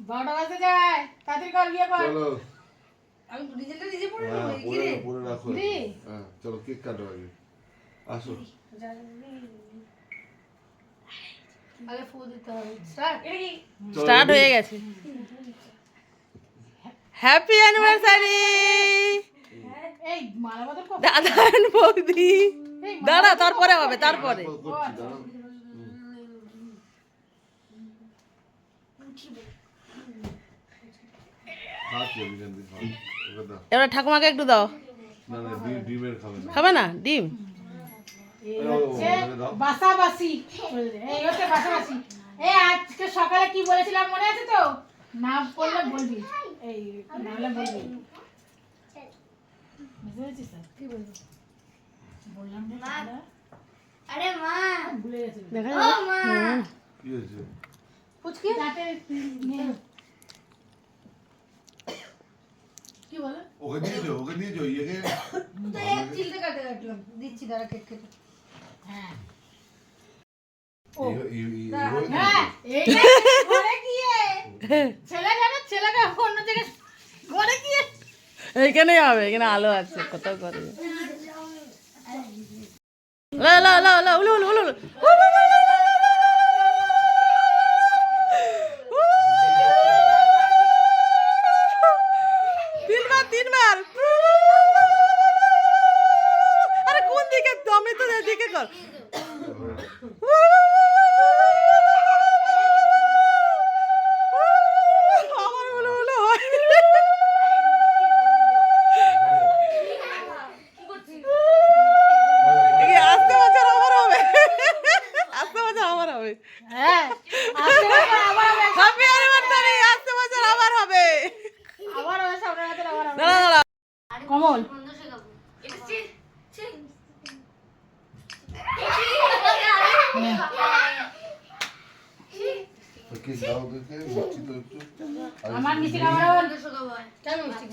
বারোটা আমি নিজেটা নিজে পড়ে নেব চলো কেক কাটো দিতে হবে স্টার্ট স্টার্ট হয়ে গেছে। হ্যাপি অ্যানিভার্সারি এই মালা বদল কর দাদা বৌদি। দাঁড়া তারপরে হবে তারপরে। এবার ঠাকুমাকে একটু দাও। না, না, ডিম- ডিমের খাবে না। ডিম। বাসাবাসি। এই হচ্ছে বাসাবাসি। এই আজকে সকালে কি বলেছিলাম মনে আছে তো? না বললে বলবি। এই না হলে বলবি বুঝতে পেরেছিস তো? কি বলবো বললাম যে সকালে আরে মা ভুলে গেছি দেখা ও মা কি হয়েছে? পুচকি দাঁতে নিয়ে কি বলে ওকে দিয়েছো, ওকে দিয়েছো, ইয়েকে? তো এক চিলতে কাটে কাটলাম দিচ্ছি দাঁড়া কেক কেটে হ্যাঁ ই- ই- ই- দাঁড়া, ইয়ে হ্যাঁ দিয়েছো? এইটা ঘরে গিয়ে ছেলে এইখানেই হবে এখানে আলো আছে কোথাও করে হবে। হ্যাঁ হবে আস্তে বছর আবার হবে। কমল। আমার মিষ্টি খাবার কেন মিষ্টি